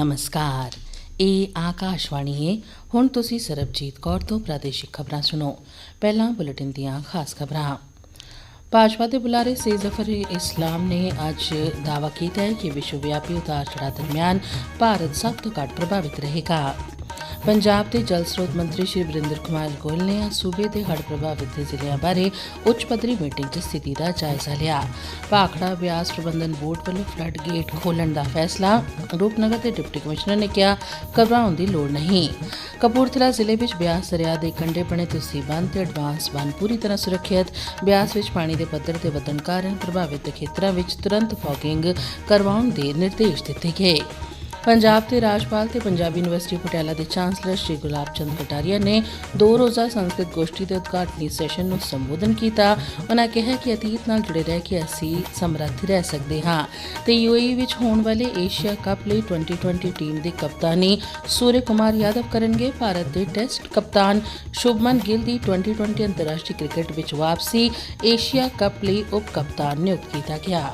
ਨਮਸਕਾਰ। ਇਹ ਆਕਾਸ਼ਵਾਣੀ ਹੈ ਹੁਣ ਤੁਸੀਂ ਸਰਬਜੀਤ ਕੌਰ ਤੋਂ ਪ੍ਰਾਦੇਸ਼ਿਕ ਖਬਰਾਂ ਸੁਣੋ। ਪਹਿਲਾਂ ਬੁਲੇਟਿਨ ਦੀਆਂ ਖਾਸ ਖਬਰਾਂ। ਭਾਜਪਾ ਦੇ ਬੁਲਾਰੇ ਸੇ ਜ਼ਫਰ ਇਸਲਾਮ ਨੇ ਅੱਜ ਦਾਅਵਾ ਕੀਤਾ ਹੈ ਕਿ ਵਿਸ਼ਵ ਵਿਆਪੀ ਉਤਾਰ ਚੜ੍ਹਾਅ ਦਰਮਿਆਨ ਭਾਰਤ ਸਭ ਤੋਂ ਘੱਟ ਪ੍ਰਭਾਵਿਤ ਰਹੇਗਾ। ਪੰਜਾਬ ਦੇ ਜਲ ਸਰੋਤ ਮੰਤਰੀ ਸ਼੍ਰੀ ਵਰਿੰਦਰ ਕੁਮਾਰ ਗੋਇਲ ਨੇ ਅੱਜ ਸੂਬੇ ਦੇ ਹੜ੍ਹ ਪ੍ਰਭਾਵਿਤ ਜ਼ਿਲ੍ਹਿਆਂ ਬਾਰੇ ਉੱਚ ਪੱਧਰੀ ਮੀਟਿੰਗ 'ਚ ਸਥਿਤੀ ਦਾ ਜਾਇਜ਼ਾ ਲਿਆ। ਭਾਖੜਾ ਬਿਆਸ ਪ੍ਰਬੰਧਨ ਬੋਰਡ ਵੱਲੋਂ ਫਲੱਡ ਗੇਟ ਖੋਲਣ ਦਾ ਫੈਸਲਾ, ਰੂਪਨਗਰ ਦੇ ਡਿਪਟੀ ਕਮਿਸ਼ਨਰ ਨੇ ਕਿਹਾ, ਘਬਰਾਉਣ ਦੀ ਲੋੜ ਨਹੀਂ। ਕਪੂਰਥਲਾ ਜ਼ਿਲ੍ਹੇ ਵਿੱਚ ਬਿਆਸ ਦਰਿਆ ਦੇ ਕੰਢੇ ਬਣੇ ਤੁਸੀਂ ਬੰਦ ਤੇ ਐਡਵਾਂਸ ਬੰਦ ਪੂਰੀ ਤਰ੍ਹਾਂ ਸੁਰੱਖਿਅਤ। ਬਿਆਸ ਵਿੱਚ ਪਾਣੀ ਦੇ ਪੱਧਰ ਤੇ ਵਧਣ ਕਾਰਨ ਪ੍ਰਭਾਵਿਤ ਖੇਤਰਾਂ ਵਿੱਚ ਤੁਰੰਤ ਫੌਗਿੰਗ ਕਰਵਾਉਣ ਦੇ ਨਿਰਦੇਸ਼ ਦਿੱਤੇ ਗਏ। ਪੰਜਾਬ ਦੇ ਰਾਜਪਾਲ ਤੇ ਪੰਜਾਬੀ ਯੂਨੀਵਰਸਿਟੀ ਪਟਿਆਲਾ ਦੇ ਚਾਂਸਲਰ ਸ਼੍ਰੀ ਗੁਲਾਬ ਚੰਦ ਕਟਾਰੀਆ ਨੇ ਦੋ ਰੋਜ਼ਾ ਸੰਸਕ੍ਰਿਤ ਗੋਸ਼ਟੀ ਦੇ ਉਦਘਾਟਨੀ ਸੈਸ਼ਨ ਨੂੰ ਸੰਬੋਧਨ ਕੀਤਾ। ਉਹਨਾਂ ਕਿਹਾ ਕਿ ਅਤੀਤ ਨਾਲ ਜੁੜੇ ਰਹਿ ਕੇ ਅਸੀਂ ਸਮਰੱਥ ਰਹਿ ਸਕਦੇ ਹਾਂ ਤੇ ਯੂਏਈ ਵਿੱਚ ਹੋਣ ਵਾਲੇ ਏਸ਼ੀਆ ਕੱਪ ਲਈ 2020 ਟੀਮ ਦੀ ਕਪਤਾਨੀ ਸੂਰਯ ਕੁਮਾਰ ਯਾਦਵ ਕਰਨਗੇ। ਭਾਰਤ ਦੇ ਟੈਸਟ ਕਪਤਾਨ ਸ਼ੁਭਮਨ ਗਿੱਲ ਦੀ 2020 ਅੰਤਰਰਾਸ਼ਟਰੀ ਕ੍ਰਿਕਟ ਵਿੱਚ ਵਾਪਸੀ ਏਸ਼ੀਆ ਕੱਪ ਲਈ ਉਪ ਕਪਤਾਨ ਨਿਯੁਕਤ ਕੀਤਾ ਗਿਆ।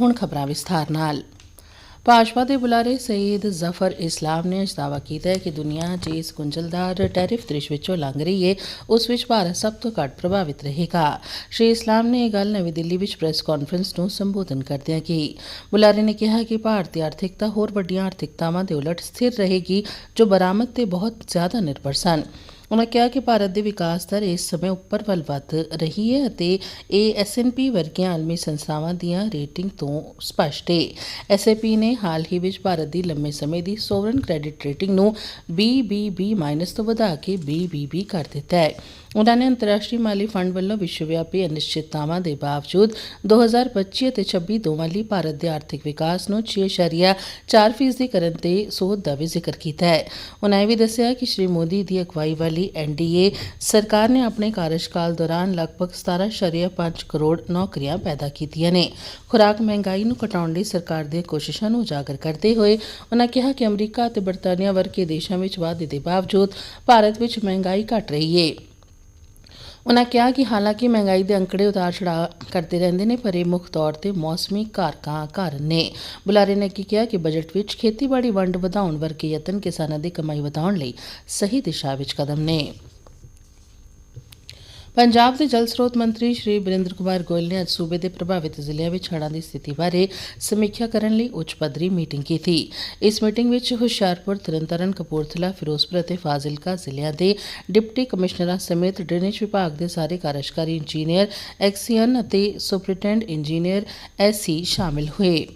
ਹੁਣ ਖਬਰਾਂ ਵਿਸਥਾਰ ਨਾਲ। ਭਾਜਪਾ ਦੇ ਬੁਲਾਰੇ ਸਈਦ ਜ਼ਫਰ ਇਸਲਾਮ ਨੇ ਅੱਜ ਦਾਅਵਾ ਕੀਤਾ ਹੈ ਕਿ ਦੁਨੀਆ 'ਚ ਇਸ ਗੁੰਝਲਦਾਰ ਟੈਰਿਫ ਦ੍ਰਿਸ਼ ਵਿੱਚੋਂ ਲੰਘ ਰਹੀ ਹੈ ਉਸ ਵਿੱਚ ਭਾਰਤ ਸਭ ਤੋਂ ਘੱਟ ਪ੍ਰਭਾਵਿਤ ਰਹੇਗਾ। ਸ਼੍ਰੀ ਇਸਲਾਮ ਨੇ ਇਹ ਗੱਲ ਨਵੀਂ ਦਿੱਲੀ ਵਿੱਚ ਪ੍ਰੈਸ ਕਾਨਫਰੰਸ ਨੂੰ ਸੰਬੋਧਨ ਕਰਦਿਆਂ ਕਹੀ। ਬੁਲਾਰੇ ਨੇ ਕਿਹਾ ਕਿ ਭਾਰਤੀ ਆਰਥਿਕਤਾ ਹੋਰ ਵੱਡੀਆਂ ਆਰਥਿਕਤਾਵਾਂ ਦੇ ਉਲਟ ਸਥਿਰ ਰਹੇਗੀ, ਜੋ ਬਰਾਮਦ ਤੇ ਬਹੁਤ ਜ਼ਿਆਦਾ ਨਿਰਭਰ ਸਨ। ਉਨ੍ਹਾਂ ਕਿਹਾ ਕਿ ਭਾਰਤ ਦੇ ਵਿਕਾਸ ਦਰ ਇਸ ਸਮੇਂ ਉੱਪਰ ਵੱਲ ਵੱਧ ਰਹੀ ਹੈ ਅਤੇ ਇਹ ਐਸਐਨਪੀ ਵਰਗੀਆਂ ਆਲਮੀ ਸੰਸਥਾਵਾਂ ਦੀਆਂ ਰੇਟਿੰਗ ਤੋਂ ਸਪਸ਼ਟ ਹੈ ਐਸਏਪੀ ਨੇ ਹਾਲ ਹੀ ਵਿੱਚ ਭਾਰਤ ਦੀ ਲੰਮੇ ਸਮੇਂ ਦੀ ਸੋਵਰਨ ਕ੍ਰੈਡਿਟ ਰੇਟਿੰਗ ਨੂੰ BBB- ਤੋਂ ਵਧਾ ਕੇ BBB ਕਰ ਦਿੱਤਾ ਹੈ। ਉਨ੍ਹਾਂ ਨੇ ਅੰਤਰਰਾਸ਼ਟਰੀ ਮਾਲੀ ਫੰਡ ਵੱਲੋਂ ਵਿਸ਼ਵ ਵਿਆਪੀ ਅਨਿਸ਼ਚਿਤਤਾਵਾਂ ਦੇ ਬਾਵਜੂਦ 2025 ਅਤੇ 26 ਦੋਵਾਂ ਲਈ ਭਾਰਤ ਦੇ ਆਰਥਿਕ ਵਿਕਾਸ ਨੂੰ 6.4 ਫੀਸਦੀ ਕਰਨ ਤੇ ਸੋਧ ਦਾ ਵੀ ਜ਼ਿਕਰ ਕੀਤਾ ਹੈ। ਉਨ੍ਹਾਂ ਇਹ ਵੀ ਦੱਸਿਆ ਕਿ ਸ਼੍ਰੀ ਮੋਦੀ ਦੀ ਅਗਵਾਈ ਵਾਲੀ ਐਨਡੀਏ ਸਰਕਾਰ ਨੇ ਆਪਣੇ ਕਾਰਜਕਾਲ ਦੌਰਾਨ ਲਗਭਗ 17.5 ਕਰੋੜ ਨੌਕਰੀਆਂ ਪੈਦਾ ਕੀਤੀਆਂ ਨੇ। ਖੁਰਾਕ ਮਹਿੰਗਾਈ ਨੂੰ ਘਟਾਉਣ ਲਈ ਸਰਕਾਰ ਦੀਆਂ ਕੋਸ਼ਿਸ਼ਾਂ ਨੂੰ ਉਜਾਗਰ ਕਰਦੇ ਹੋਏ ਉਨ੍ਹਾਂ ਕਿਹਾ ਕਿ ਅਮਰੀਕਾ ਅਤੇ ਬਰਤਾਨੀਆ ਵਰਗੇ ਦੇਸ਼ਾਂ ਵਿੱਚ ਵਾਧੇ ਦੇ ਬਾਵਜੂਦ ਭਾਰਤ ਵਿੱਚ ਮਹਿੰਗਾਈ ਘਟ ਰਹੀ ਹੈ ਉਨ੍ਹਾਂ ਕਿਹਾ ਕਿ ਹਾਲਾਂਕਿ ਮਹਿੰਗਾਈ ਦੇ ਅੰਕੜੇ ਉਤਾਰ ਚੜਾਅ ਕਰਦੇ ਰਹਿੰਦੇ ਨੇ, ਪਰ ਇਹ ਮੁੱਖ ਤੌਰ ਤੇ ਮੌਸਮੀ ਕਾਰਕਾਂ ਕਾਰਨ ਨੇ। ਬੁਲਾਰੇ ਨੇ ਕੀ ਕਿਹਾ ਕਿ ਬਜਟ ਵਿੱਚ ਖੇਤੀਬਾੜੀ ਵੰਡ ਵਧਾਉਣ ਵਰਗੇ ਯਤਨ ਕਿਸਾਨਾਂ ਦੀ ਕਮਾਈ ਵਧਾਉਣ ਲਈ ਸਹੀ ਦਿਸ਼ਾ ਵਿੱਚ ਕਦਮ ਨੇ। ਪੰਜਾਬ ਦੇ ਜਲ ਸਰੋਤ ਮੰਤਰੀ ਸ਼੍ਰੀ ਬਰਿੰਦਰ ਕੁਮਾਰ ਗੋਇਲ ਨੇ ਅੱਜ ਸੂਬੇ ਦੇ ਪ੍ਰਭਾਵਿਤ ਜ਼ਿਲ੍ਹਿਆਂ ਵਿੱਚ ਹੜ੍ਹਾਂ ਦੀ ਸਥਿਤੀ ਬਾਰੇ ਸਮੀਖਿਆ ਕਰਨ ਲਈ ਉੱਚ ਪੱਧਰੀ ਮੀਟਿੰਗ ਕੀਤੀ। ਇਸ ਮੀਟਿੰਗ ਵਿੱਚ ਹੁਸ਼ਿਆਰਪੁਰ, ਤਰਨਤਾਰਨ, ਕਪੂਰਥਲਾ, ਫਿਰੋਜ਼ਪੁਰ ਅਤੇ ਫਾਜ਼ਿਲਕਾ ਜ਼ਿਲ੍ਹਿਆਂ ਦੇ ਡਿਪਟੀ ਕਮਿਸ਼ਨਰਾਂ ਸਮੇਤ ਡਰੇਨੇਜ ਵਿਭਾਗ ਦੇ ਸਾਰੇ ਕਾਰਜਕਾਰੀ ਇੰਜੀਨੀਅਰ, ਐਕਸੀਅਨ ਅਤੇ ਸੁਪਰਿੰਟੈਂਡੈਂਟ ਇੰਜੀਨੀਅਰ, ਐਸਸੀ ਸ਼ਾਮਿਲ ਹੋਏ।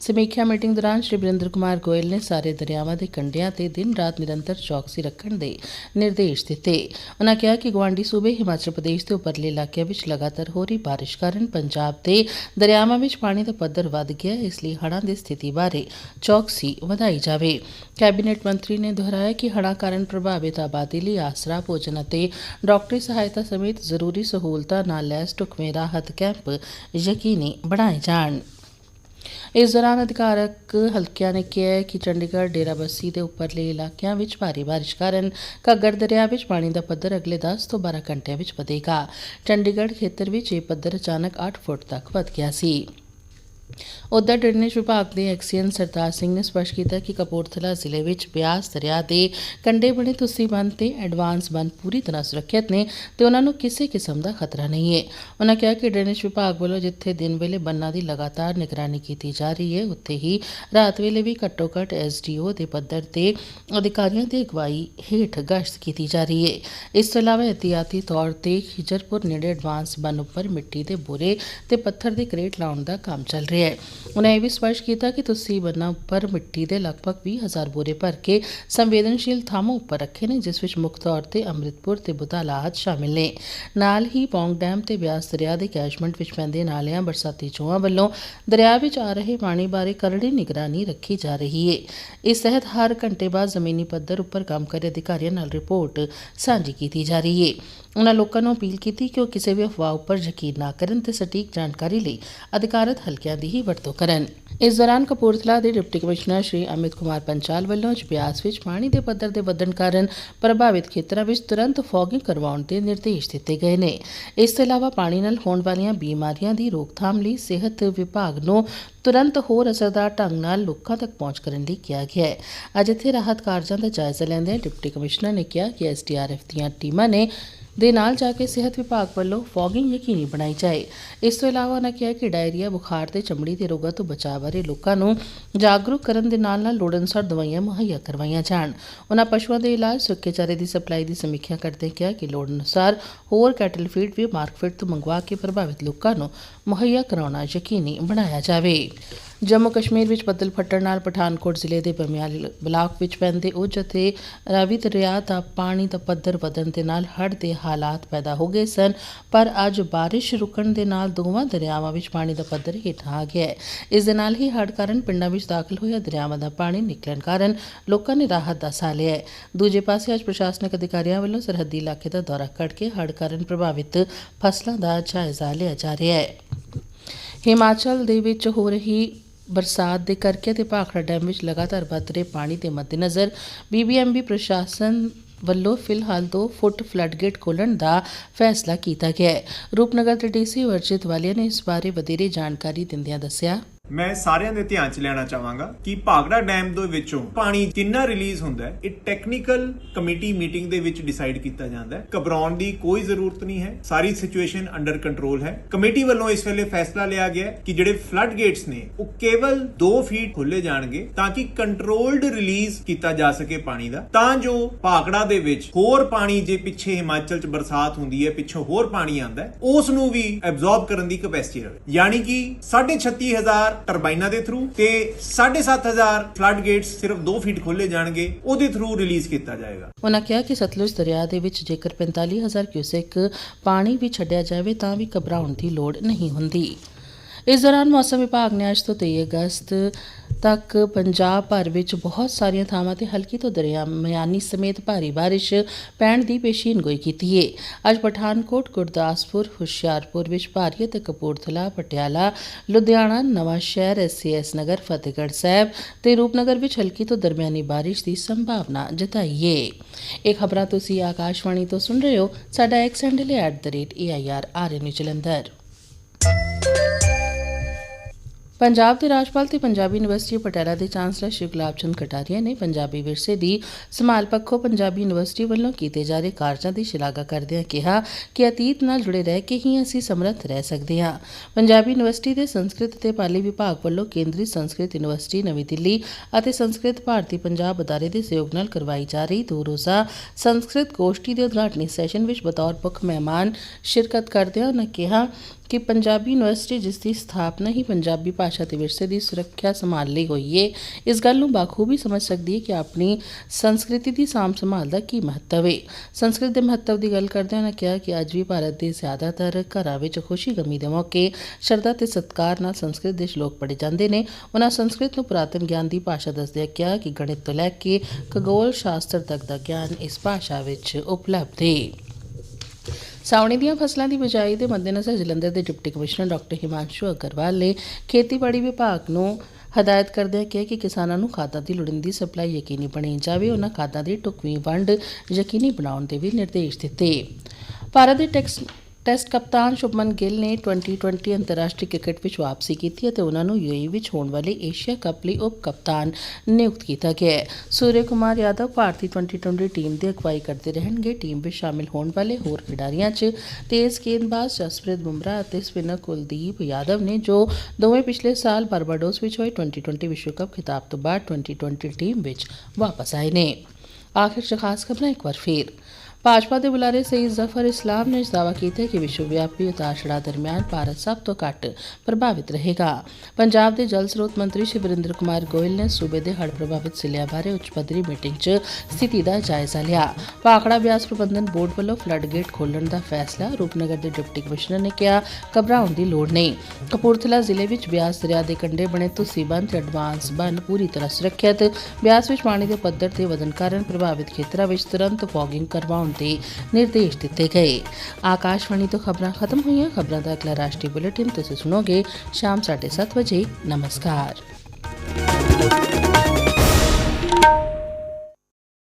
ਸਮੀਖਿਆ ਮੀਟਿੰਗ ਦੌਰਾਨ ਸ਼੍ਰੀ ਬਰਿੰਦਰ ਕੁਮਾਰ ਗੋਇਲ ਨੇ ਸਾਰੇ ਦਰਿਆਵਾਂ ਦੇ ਕੰਢਿਆਂ ਤੇ ਦਿਨ ਰਾਤ ਨਿਰੰਤਰ ਚੌਕਸੀ ਰੱਖਣ ਦੇ ਨਿਰਦੇਸ਼ ਦਿੱਤੇ। ਉਨ੍ਹਾਂ ਕਿਹਾ ਕਿ ਗਵਾਂਡੀ ਸੂਬੇ ਹਿਮਾਚਲ ਪ੍ਰਦੇਸ਼ ਦੇ ਉਪਰਲੇ ਇਲਾਕਿਆਂ ਵਿੱਚ ਲਗਾਤਾਰ ਹੋ ਰਹੀ ਬਾਰਿਸ਼ ਕਾਰਨ ਪੰਜਾਬ ਦੇ ਦਰਿਆਵਾਂ ਵਿੱਚ ਪਾਣੀ ਦਾ ਪੱਧਰ ਵੱਧ ਗਿਆ ਹੈ, ਇਸ ਲਈ ਹੜ੍ਹਾਂ ਦੀ ਸਥਿਤੀ ਬਾਰੇ ਚੌਕਸੀ ਵਧਾਈ ਜਾਵੇ। ਕੈਬਨਿਟ ਮੰਤਰੀ ਨੇ ਦੁਹਰਾਇਆ ਕਿ ਹੜ੍ਹਾਂ ਕਾਰਨ ਪ੍ਰਭਾਵਿਤ ਆਬਾਦੀ ਲਈ ਆਸਰਾ ਭੋਜਨ ਅਤੇ ਡਾਕਟਰੀ ਸਹਾਇਤਾ ਸਮੇਤ ਜ਼ਰੂਰੀ ਸਹੂਲਤਾਂ ਨਾਲ ਲੈਸ ਢੁਕਵੇਂ ਰਾਹਤ ਕੈਂਪ ਯਕੀਨੀ ਬਣਾਏ ਜਾਣ। ਇਸ ਦੌਰਾਨ ਅਧਿਕਾਰਕ ਹਲਕਿਆਂ ਨੇ ਕਿਹਾ ਕਿ ਚੰਡੀਗੜ੍ਹ ਡੇਰਾਬੱਸੀ ਦੇ ਉੱਪਰਲੇ ਇਲਾਕਿਆਂ ਵਿੱਚ ਭਾਰੀ ਬਾਰਿਸ਼ ਕਾਰਨ ਘੱਗਰ ਦਰਿਆ ਵਿੱਚ ਪਾਣੀ ਦਾ ਪੱਧਰ ਅਗਲੇ 10 ਤੋਂ 12 ਘੰਟਿਆਂ ਵਿੱਚ ਵਧੇਗਾ। ਚੰਡੀਗੜ੍ਹ ਖੇਤਰ ਵਿੱਚ ਇਹ ਪੱਧਰ ਅਚਾਨਕ 8 ਫੁੱਟ ਤੱਕ ਵੱਧ ਗਿਆ ਸੀ। ਉਧਰ ਡਰੇਨੇਜ ਵਿਭਾਗ ਦੇ ਐਕਸੀਅਨ ਸਰਦਾਰ ਸਿੰਘ ਨੇ ਸਪਸ਼ਟ ਕੀਤਾ ਕਿ ਕਪੂਰਥਲਾ ਜ਼ਿਲ੍ਹੇ ਵਿੱਚ ਬਿਆਸ ਦਰਿਆ ਦੇ ਕੰਢੇ ਬਣੇ ਤੁਸੀਂ ਬੰਦ ਤੇ ਐਡਵਾਂਸ ਬੰਦ ਪੂਰੀ ਤਰ੍ਹਾਂ ਸੁਰੱਖਿਅਤ ਨੇ ਤੇ ਉਹਨਾਂ ਨੂੰ ਕਿਸੇ ਕਿਸਮ ਦਾ ਖਤਰਾ ਨਹੀਂ ਹੈ। ਉਹਨਾਂ ਕਿਹਾ ਕਿ ਡਰੇਨੇਜ ਵਿਭਾਗ ਵੱਲੋਂ ਜਿੱਥੇ ਦਿਨ ਵੇਲੇ ਬੰਨਾਂ ਦੀ ਲਗਾਤਾਰ ਨਿਗਰਾਨੀ ਕੀਤੀ ਜਾ ਰਹੀ ਹੈ, ਉੱਥੇ ਹੀ ਰਾਤ ਵੇਲੇ ਵੀ ਘੱਟੋ-ਘੱਟ ਐਸਡੀਓ ਦੇ ਪੱਧਰ ਤੇ ਅਧਿਕਾਰੀਆਂ ਦੀ ਅਗਵਾਈ ਹੇਠ ਗਸ਼ਤ ਕੀਤੀ ਜਾ ਰਹੀ ਹੈ। ਇਸ ਤੋਂ ਇਲਾਵਾ ਇhtiyati ਤੌਰ ਤੇ ਖਿਜਰਪੁਰ ਨੇੜੇ ਐਡਵਾਂਸ ਬੰਨ ਉੱਪਰ ਮਿੱਟੀ ਦੇ ਬੋਰੇ ਤੇ ਪੱਥਰ ਦੇ ਕਰੇਟ ਲਾਉਣ ਦਾ ਕੰਮ ਚੱਲ ਰਿਹਾ ਹੈ। ਉਹਨਾਂ ਇਹ ਵੀ ਸਪਸ਼ਟ ਕੀਤਾ ਕਿ ਤੁਸੀਂ ਬੰਨਾਂ ਉੱਪਰ ਮਿੱਟੀ ਦੇ ਲਗਭਗ 20000 ਬੋਰੇ ਭਰ ਕੇ ਸੰਵੇਦਨਸ਼ੀਲ ਥਾਵਾਂ ਉੱਪਰ ਰੱਖੇ ਨੇ, ਜਿਸ ਵਿੱਚ ਮੁੱਖ ਤੌਰ ਤੇ ਅੰਮ੍ਰਿਤਪੁਰ ਤੇ ਬੁਤਾਲਾਹਤ ਸ਼ਾਮਿਲ ਨੇ। ਨਾਲ ਹੀ ਪੌਂਗ ਡੈਮ ਤੇ ਬਿਆਸ ਦਰਿਆ ਦੇ ਕੈਸ਼ਮੈਂਟ ਵਿੱਚ ਪੈਂਦੇ ਨਾਲਿਆਂ, ਬਰਸਾਤੀ ਚੋਆਂ ਵੱਲੋਂ ਦਰਿਆ ਵਿੱਚ ਆ ਰਹੇ ਪਾਣੀ ਬਾਰੇ ਕਰੜੀ ਨਿਗਰਾਨੀ ਰੱਖੀ ਜਾ ਰਹੀ ਹੈ ਇਸ ਤਹਿਤ ਹਰ ਘੰਟੇ ਬਾਅਦ ਜ਼ਮੀਨੀ ਪੱਧਰ ਉੱਪਰ ਕੰਮ ਕਰ ਰਹੇ ਅਧਿਕਾਰੀਆਂ ਨਾਲ ਰਿਪੋਰਟ ਸਾਂਝੀ ਕੀਤੀ ਜਾ ਰਹੀ ਹੈ ਉਹਨਾਂ ਲੋਕਾਂ ਨੂੰ ਅਪੀਲ ਕੀਤੀ ਕਿ ਉਹ ਕਿਸੇ ਵੀ ਅਫਵਾਹ ਉੱਪਰ ਯਕੀਨ ਨਾ ਕਰਨ ਤੇ ਸਟੀਕ ਜਾਣਕਾਰੀ ਲਈ ਅਧਿਕਾਰਤ ਹਲਕਿਆਂ ਦੀ ਦੀ ਹੀ ਵਰਤੋਂ ਕਰਨ। ਇਸ ਦੌਰਾਨ ਕਪੂਰਥਲਾ ਦੇ ਡਿਪਟੀ ਕਮਿਸ਼ਨਰ ਸ਼੍ਰੀ ਅਮਿਤ ਕੁਮਾਰ ਪੰਚਾਲ ਵੱਲੋਂ ਬਿਆਸ ਵਿੱਚ ਪਾਣੀ ਦੇ ਪੱਧਰ ਦੇ ਵਧਣ ਕਾਰਨ ਪ੍ਰਭਾਵਿਤ ਖੇਤਰਾਂ ਵਿੱਚ ਤੁਰੰਤ ਫੌਗਿੰਗ ਕਰਵਾਉਣ ਦੇ ਨਿਰਦੇਸ਼ ਦਿੱਤੇ ਗਏ ਨੇ। ਇਸ ਤੋਂ ਇਲਾਵਾ ਪਾਣੀ ਨਾਲ ਹੋਣ ਵਾਲੀਆਂ ਬਿਮਾਰੀਆਂ ਦੀ ਰੋਕਥਾਮ ਲਈ ਸਿਹਤ ਵਿਭਾਗ ਨੂੰ ਤੁਰੰਤ ਹੋਰ ਅਸਰਦਾਰ ਢੰਗ ਨਾਲ ਲੋਕਾਂ ਤੱਕ ਪਹੁੰਚ ਕਰਨ ਲਈ ਕਿਹਾ ਗਿਆ ਹੈ। ਅੱਜ ਇੱਥੇ ਰਾਹਤ ਕਾਰਜਾਂ ਦਾ ਜਾਇਜ਼ਾ ਲੈਂਦਿਆਂ ਡਿਪਟੀ ਕਮਿਸ਼ਨਰ ਨੇ ਕਿਹਾ ਕਿ ਐਸਡੀਆਰਐਫ ਦੀਆਂ ਟੀਮਾਂ ਨੇ ਦੇ ਨਾਲ ਜਾ ਕੇ ਸਿਹਤ ਵਿਭਾਗ ਵੱਲੋਂ ਫੌਗਿੰਗ ਯਕੀਨੀ ਬਣਾਈ ਜਾਏ। ਇਸ ਤੋਂ ਇਲਾਵਾ ਉਹਨਾਂ ਕਿਹਾ ਕਿ ਡਾਇਰੀਆ, ਬੁਖਾਰ ਤੇ ਚਮੜੀ ਦੇ ਰੋਗਾਂ ਤੋਂ ਬਚਾਅ ਬਾਰੇ ਲੋਕਾਂ ਨੂੰ ਜਾਗਰੂਕ ਕਰਨ ਦੇ ਨਾਲ ਨਾਲ ਲੋੜ ਅਨੁਸਾਰ ਦਵਾਈਆਂ ਮੁਹੱਈਆ ਕਰਵਾਈਆਂ ਜਾਣ। ਉਹਨਾਂ ਪਸ਼ੂਆਂ ਦੇ ਇਲਾਜ ਸੁੱਕੇ ਚਾਰੇ ਦੀ ਸਪਲਾਈ ਦੀ ਸਮੀਖਿਆ ਕਰਦੇ ਕਿਹਾ ਕਿ ਲੋੜ ਅਨੁਸਾਰ ਹੋਰ ਕੈਟਲ ਫੀਡ ਵੀ ਮਾਰਕਫੈਟ ਤੋਂ ਮੰਗਵਾ ਕੇ ਪ੍ਰਭਾਵਿਤ ਲੋਕਾਂ ਨੂੰ ਮੁਹੱਈਆ ਕਰਾਉਣਾ ਯਕੀਨੀ ਬਣਾਇਆ ਜਾਵੇ। ਜੰਮੂ ਕਸ਼ਮੀਰ ਵਿੱਚ ਬੱਦਲ ਫਟਣ ਨਾਲ ਪਠਾਨਕੋਟ ਜ਼ਿਲ੍ਹੇ ਦੇ ਬਮਿਆਲ ਬਲਾਕ ਵਿੱਚ ਪੈਂਦੇ ਉੱਚ ਅਤੇ ਰਾਵੀ ਦਰਿਆ ਦਾ ਪਾਣੀ ਦਾ ਪੱਧਰ ਵਧਣ ਦੇ ਨਾਲ ਹੜ੍ਹ ਦੇ ਹਾਲਾਤ ਪੈਦਾ ਹੋ ਗਏ ਸਨ, ਪਰ ਅੱਜ ਬਾਰਿਸ਼ ਰੁਕਣ ਦੇ ਨਾਲ ਦੋਵਾਂ ਦਰਿਆਵਾਂ ਵਿੱਚ ਪਾਣੀ ਦਾ ਪੱਧਰ ਹੇਠਾਂ ਆ ਗਿਆ ਹੈ। ਇਸ ਦੇ ਨਾਲ ਹੀ ਹੜ੍ਹ ਕਾਰਨ ਪਿੰਡਾਂ ਵਿੱਚ ਦਾਖਲ ਹੋਇਆ ਦਰਿਆਵਾਂ ਦਾ ਪਾਣੀ ਨਿਕਲਣ ਕਾਰਨ ਲੋਕਾਂ ਨੇ ਰਾਹਤ ਦਾ ਸਾਹ ਲਿਆ ਹੈ। ਦੂਜੇ ਪਾਸੇ ਅੱਜ ਪ੍ਰਸ਼ਾਸਨਿਕ ਅਧਿਕਾਰੀਆਂ ਵੱਲੋਂ ਸਰਹੱਦੀ ਇਲਾਕੇ ਦਾ ਦੌਰਾ ਕਰਕੇ ਹੜ੍ਹ ਕਾਰਨ ਪ੍ਰਭਾਵਿਤ ਫਸਲਾਂ ਦਾ ਜਾਇਜ਼ਾ ਲਿਆ ਜਾ ਰਿਹਾ ਹੈ। ਹਿਮਾਚਲ ਦੇ ਵਿੱਚ ਹੋ ਰਹੀ ਬਰਸਾਤ ਦੇ ਕਰਕੇ ਤੇ ਭਾਖੜਾ ਡੈਮ ਵਿੱਚ ਲਗਾਤਾਰ ਵੱਧ ਰਹੇ ਪਾਣੀ ਦੇ ਮੱਦੇਨਜ਼ਰ ਬੀਬੀਐਮਬੀ ਪ੍ਰਸ਼ਾਸਨ ਵੱਲੋਂ ਫਿਲਹਾਲ 2 ਫੁੱਟ ਫਲੱਡਗੇਟ ਖੋਲ੍ਹਣ ਦਾ ਫੈਸਲਾ ਕੀਤਾ ਗਿਆ ਹੈ। ਰੂਪਨਗਰ ਦੇ ਡੀਸੀ ਵਰਜਿਤ ਵਾਲੀਆ ਨੇ ਇਸ ਬਾਰੇ ਵਧੇਰੇ ਜਾਣਕਾਰੀ ਦਿੰਦਿਆਂ ਦੱਸਿਆ। ਮੈਂ ਸਾਰਿਆਂ ਦੇ ਧਿਆਨ 'ਚ ਲੈਣਾ ਚਾਹਾਂਗਾ ਕਿ ਭਾਗੜਾ ਡੈਮ ਦੇ ਵਿੱਚੋਂ ਪਾਣੀ ਕਿੰਨਾ ਰਿਲੀਜ਼ ਹੁੰਦਾ ਹੈ, ਇਹ ਟੈਕਨੀਕਲ ਕਮੇਟੀ ਮੀਟਿੰਗ ਦੇ ਵਿੱਚ ਡਿਸਾਈਡ ਕੀਤਾ ਜਾਂਦਾ ਹੈ। ਘਬਰਾਉਣ ਦੀ ਕੋਈ ਜ਼ਰੂਰਤ ਨਹੀਂ ਹੈ, ਸਾਰੀ ਸਿਚੁਏਸ਼ਨ ਅੰਡਰ ਕੰਟਰੋਲ ਹੈ। ਕਮੇਟੀ ਵੱਲੋਂ ਇਸ ਵੇਲੇ ਫੈਸਲਾ ਲਿਆ ਗਿਆ ਕਿ ਜਿਹੜੇ ਫਲੱਡ ਗੇਟਸ ਨੇ, ਉਹ ਕੇਵਲ 2 ਫੀਟ ਖੋਲੇ ਜਾਣਗੇ ਤਾਂ ਕਿ ਕੰਟਰੋਲਡ ਰਿਲੀਜ਼ ਕੀਤਾ ਜਾ ਸਕੇ ਪਾਣੀ ਦਾ। ਤਾਂ ਜੋ ਭਾਗੜਾ ਦੇ ਵਿੱਚ ਹੋਰ ਪਾਣੀ ਜੇ ਪਿੱਛੇ ਹਿਮਾਚਲ 'ਚ ਬਰਸਾਤ ਹੁੰਦੀ ਹੈ, ਪਿੱਛੋਂ ਹੋਰ ਪਾਣੀ ਆਉਂਦਾ ਹੈ ਉਸ ਨੂੰ ਵੀ ਐਬਜ਼ੌਰਬ ਕਰਨ ਦੀ ਕਪੈਸਿਟੀ ਰਹੇ ਯਾਨੀ ਕਿ 36500 ਟਰਬਾਈਨਾਂ ਦੇ ਥਰੂ ਤੇ 7500 ਫਲੱਡ ਗੇਟਸ ਸਿਰਫ 2 ਫੀਟ ਖੋਲੇ ਜਾਣਗੇ, ਉਹਦੇ ਥਰੂ ਰਿਲੀਜ਼ ਕੀਤਾ ਜਾਏਗਾ। ਉਹਨਾਂ ਕਿਹਾ ਕਿ ਸਤਲੁਜ ਦਰਿਆ ਦੇ ਵਿੱਚ ਜੇਕਰ 45000 ਕਿਊਸੈਕ ਪਾਣੀ ਵੀ ਛੱਡਿਆ ਜਾਵੇ, ਤਾਂ ਵੀ ਘਬਰਾਉਣ ਦੀ ਲੋੜ ਨਹੀਂ ਹੁੰਦੀ। ਇਸ ਦੌਰਾਨ ਮੌਸਮ ਵਿਭਾਗ ਨੇ ਅੱਜ ਤੋਂ 23 ਅਗਸਤ ਤੱਕ ਪੰਜਾਬ ਭਰ ਵਿੱਚ ਬਹੁਤ ਸਾਰੀਆਂ ਥਾਵਾਂ ਤੇ ਹਲਕੀ ਤੋਂ ਦਰਮਿਆਨੀ ਸਮੇਤ ਭਾਰੀ ਬਾਰਿਸ਼ ਪੈਣ ਦੀ ਪੇਸ਼ੀਨਗੋਈ ਕੀਤੀ ਹੈ ਅੱਜ ਪਠਾਨਕੋਟ, ਗੁਰਦਾਸਪੁਰ, ਹੁਸ਼ਿਆਰਪੁਰ ਵਿੱਚ ਭਾਰੀ ਅਤੇ ਕਪੂਰਥਲਾ, ਪਟਿਆਲਾ, ਲੁਧਿਆਣਾ ਨਵਾਂ ਸ਼ਹਿਰ ਐਸਸੀਐਸ ਨਗਰ, ਫਤਿਹਗੜ੍ਹ ਸਾਹਿਬ ਤੇ ਰੂਪਨਗਰ ਵਿੱਚ ਹਲਕੀ ਤੋਂ ਦਰਮਿਆਨੀ ਬਾਰਿਸ਼ ਦੀ ਸੰਭਾਵਨਾ ਜਤਾਈ ਹੈ ਇਹ ਖਬਰਾਂ ਤੁਸੀਂ ਆਕਾਸ਼ਵਾਣੀ ਤੋਂ ਸੁਣ ਰਹੇ ਹੋ। ਸਾਡਾ ਐਕਸ ਹੈਂਡਲ ਹੈ @air ਜਲੰਧਰ। ਪੰਜਾਬ ਦੇ ਰਾਜਪਾਲ ਤੇ ਪੰਜਾਬੀ ਯੂਨੀਵਰਸਿਟੀ ਪਟਿਆਲਾ ਦੇ ਚਾਂਸਲਰ ਸ਼ਿਵ ਗੁਲਾਬ ਚੰਦ ਕਟਾਰੀਆ ਨੇ ਪੰਜਾਬੀ ਵਿਰਸੇ ਦੀ ਸੰਭਾਲ ਪੱਖੋਂ ਪੰਜਾਬੀ ਯੂਨੀਵਰਸਿਟੀ ਵੱਲੋਂ ਕੀਤੇ ਜਾ ਰਹੇ ਕਾਰਜਾਂ ਦੀ ਸ਼ਲਾਘਾ ਕਰਦਿਆਂ ਕਿਹਾ ਕਿ ਅਤੀਤ ਨਾਲ ਜੁੜੇ ਰਹਿ ਕੇ ਹੀ ਅਸੀਂ ਸਮਰੱਥ ਰਹਿ ਸਕਦੇ ਹਾਂ। ਪੰਜਾਬੀ ਯੂਨੀਵਰਸਿਟੀ ਦੇ ਸੰਸਕ੍ਰਿਤ ਤੇ ਪਾਲੀ ਵਿਭਾਗ ਵੱਲੋਂ ਕੇਂਦਰੀ ਸੰਸਕ੍ਰਿਤ ਯੂਨੀਵਰਸਿਟੀ ਨਵੀਂ ਦਿੱਲੀ ਅਤੇ ਸੰਸਕ੍ਰਿਤ ਭਾਰਤੀ ਪੰਜਾਬ ਅਦਾਰੇ ਦੇ ਸਹਿਯੋਗ ਨਾਲ ਕਰਵਾਈ ਜਾ ਰਹੀ ਦੋ ਰੋਜ਼ਾ ਸੰਸਕ੍ਰਿਤ ਗੋਸ਼ਟੀ ਦੇ ਉਦਘਾਟਨੀ ਸੈਸ਼ਨ ਵਿੱਚ ਬਤੌਰ ਮੁੱਖ ਮਹਿਮਾਨ ਸ਼ਿਰਕਤ ਕਰਦਿਆਂ ਉਨ੍ਹਾਂ ਕਿਹਾ ਕਿ ਪੰਜਾਬੀ ਯੂਨੀਵਰਸਿਟੀ ਜਿਸ ਦੀ ਸਥਾਪਨਾ ਹੀ ਪੰਜਾਬੀ ਭਾਸ਼ਾ ਤੇ ਵਿਰਸੇ ਦੀ ਸੁਰੱਖਿਆ ਸੰਭਾਲ ਲਈ ਹੋਈ ਹੈ ਇਸ ਗੱਲ ਨੂੰ ਬਾਖੂਬੀ ਸਮਝ ਸਕਦੀ ਹੈ ਕਿ ਆਪਣੀ ਸੰਸਕ੍ਰਿਤੀ ਦੀ ਸਾਂਭ ਸੰਭਾਲ ਦਾ ਕੀ ਮਹੱਤਵ ਹੈ ਸੰਸਕ੍ਰਿਤ ਦੇ ਮਹੱਤਵ ਦੀ ਗੱਲ ਕਰਦਿਆਂ ਉਹਨਾਂ ਕਿਹਾ ਕਿ ਅੱਜ ਵੀ ਭਾਰਤ ਦੇ ਜ਼ਿਆਦਾਤਰ ਘਰਾਂ ਵਿੱਚ ਖੁਸ਼ੀ ਗਮੀ ਦੇ ਮੌਕੇ ਸ਼ਰਧਾ ਤੇ ਸਤਿਕਾਰ ਨਾਲ ਸੰਸਕ੍ਰਿਤ ਦੇ ਸ਼ਲੋਕ ਪੜ੍ਹੇ ਜਾਂਦੇ ਨੇ। ਉਹਨਾਂ ਸੰਸਕ੍ਰਿਤ ਨੂੰ ਪੁਰਾਤਨ ਗਿਆਨ ਦੀ ਭਾਸ਼ਾ ਦੱਸਦਿਆਂ ਕਿਹਾ ਕਿ ਗਣਿਤ ਤੋਂ ਲੈ ਕੇ ਖਗੋਲ ਸ਼ਾਸਤਰ ਤੱਕ ਦਾ ਗਿਆਨ ਇਸ ਭਾਸ਼ਾ ਵਿੱਚ ਉਪਲਬਧ ਹੈ ਸਾਉਣੀ ਦੀਆਂ ਫਸਲਾਂ ਦੀ ਬਿਜਾਈ ਦੇ ਮੱਦੇਨਜ਼ਰ ਜਲੰਧਰ ਦੇ deputy commissioner doctor Himanshu Agarwal ਨੇ ਖੇਤੀਬਾੜੀ ਵਿਭਾਗ ਨੂੰ ਹਦਾਇਤ ਕਰਦਿਆਂ ਕਿਹਾ ਕਿ ਕਿਸਾਨਾਂ ਨੂੰ ਖਾਦਾਂ ਦੀ ਲੋੜੀਂਦੀ ਸਪਲਾਈ ਯਕੀਨੀ ਬਣੀ ਜਾਵੇ, ਉਹਨਾਂ ਖਾਦਾਂ ਦੀ ਢੁਕਵੀਂ ਵੰਡ ਯਕੀਨੀ ਬਣਾਉਣ ਦੇ ਵੀ ਨਿਰਦੇਸ਼ ਦਿੱਤੇ। ਭਾਰਤ ਦੇ ਟੈਕਸ ਟੈਸਟ ਕਪਤਾਨ ਸ਼ੁਭਮਨ ਗਿੱਲ ਨੇ 2020 ਅੰਤਰਰਾਸ਼ਟਰੀ ਕ੍ਰਿਕਟ ਵਿੱਚ ਵਾਪਸੀ ਕੀਤੀ ਅਤੇ ਉਹਨਾਂ ਨੂੰ ਯੂਏਈ ਵਿੱਚ ਹੋਣ ਵਾਲੇ ਏਸ਼ੀਆ ਕੱਪ ਲਈ ਉਪ ਕਪਤਾਨ ਨਿਯੁਕਤ ਕੀਤਾ ਗਿਆ ਹੈ। ਸੂਰਯ ਕੁਮਾਰ ਯਾਦਵ ਭਾਰਤੀ 2020 ਟੀਮ ਦੀ ਅਗਵਾਈ ਕਰਦੇ ਰਹਿਣਗੇ। ਟੀਮ ਵਿੱਚ ਸ਼ਾਮਿਲ ਹੋਣ ਵਾਲੇ ਹੋਰ ਖਿਡਾਰੀਆਂ 'ਚ ਤੇਜ਼ ਗੇਂਦਬਾਜ਼ ਜਸਪ੍ਰੀਤ ਬੁਮਰਾਹ ਅਤੇ ਸਪਿਨਰ ਕੁਲਦੀਪ ਯਾਦਵ ਨੇ, ਜੋ ਦੋਵੇਂ ਪਿਛਲੇ ਸਾਲ ਬਾਰਬਾਡੋਸ ਵਿੱਚ ਹੋਏ 2020 ਵਿਸ਼ਵ ਕੱਪ ਖਿਤਾਬ ਤੋਂ ਬਾਅਦ 2020 ਟੀਮ ਵਿੱਚ ਵਾਪਸ ਆਏ ਨੇ। ਆਖਿਰ 'ਚ ਖਾਸ ਖਬਰਾਂ ਇੱਕ ਵਾਰ ਫੇਰ। ਭਾਜਪਾ ਦੇ ਬੁਲਾਰੇ ਸਈਦ ਜ਼ਫਰ ਇਸਲਾਮ ਨੇ ਦਾਅਵਾ ਕੀਤਾ ਕਿ ਵਿਸ਼ਵ ਵਿਆਪੀ ਉਤਾਰ ਦਰਮਿਆਨ ਭਾਰਤ ਸਭ ਤੋਂ ਘੱਟ ਪ੍ਰਭਾਵਿਤ ਰਹੇਗਾ। ਪੰਜਾਬ ਦੇ ਜਲ ਸਰੋਤ ਮੰਤਰੀ ਸ਼੍ਰੀ ਵਰਿੰਦਰ ਕੁਮਾਰ ਗੋਇਲ ਨੇ ਸੂਬੇ ਦੇ ਹੜ੍ਹ ਪ੍ਰਭਾਵਿਤ ਜ਼ਿਲ੍ਹਿਆਂ ਬਾਰੇ ਉੱਚ ਪੱਧਰੀ ਮੀਟਿੰਗ 'ਚ ਸਥਿਤੀ ਦਾ ਜਾਇਜ਼ਾ ਲਿਆ। ਭਾਖੜਾ ਬਿਆਸ ਪ੍ਰਬੰਧਨ ਬੋਰਡ ਵੱਲੋਂ ਫਲੱਡ ਗੇਟ ਖੋਲਣ ਦਾ ਫੈਸਲਾ ਰੂਪਨਗਰ ਦੇ ਡਿਪਟੀ ਕਮਿਸ਼ਨਰ ਨੇ ਕਿਹਾ, ਘਬਰਾਉਣ ਦੀ ਲੋੜ ਨਹੀਂ। ਕਪੂਰਥਲਾ ਜ਼ਿਲ੍ਹੇ ਵਿੱਚ ਬਿਆਸ ਦਰਿਆ ਦੇ ਕੰਢੇ ਬਣੇ ਤੁਸੀਂ ਬੰਦ ਤੇ ਐਡਵਾਂਸ ਬੰਨ ਪੂਰੀ ਤਰ੍ਹਾਂ ਸੁਰੱਖਿਅਤ। ਬਿਆਸ ਵਿੱਚ ਪਾਣੀ ਦੇ ਪੱਧਰ ਤੇ ਵਧਣ ਕਾਰਨ ਪ੍ਰਭਾਵਿਤ ਖੇਤਰਾਂ ਵਿੱਚ ਤੁਰੰਤ ਫੌਗਿੰਗ ਕਰਵਾਉਣ ਬਣਾਉਣ ਦੇ ਨਿਰਦੇਸ਼ ਦਿੱਤੇ ਗਏ। ਆਕਾਸ਼ਵਾਣੀ ਤੋਂ ਖਬਰਾਂ ਖਤਮ ਹੋਈਆਂ। ਖਬਰਾਂ ਦਾ ਅਗਲਾ ਰਾਸ਼ਟਰੀ ਬੁਲੇਟਿਨ ਤੁਸੀਂ ਸੁਣੋਗੇ ਸ਼ਾਮ 7:30 ਵਜੇ। ਨਮਸਕਾਰ।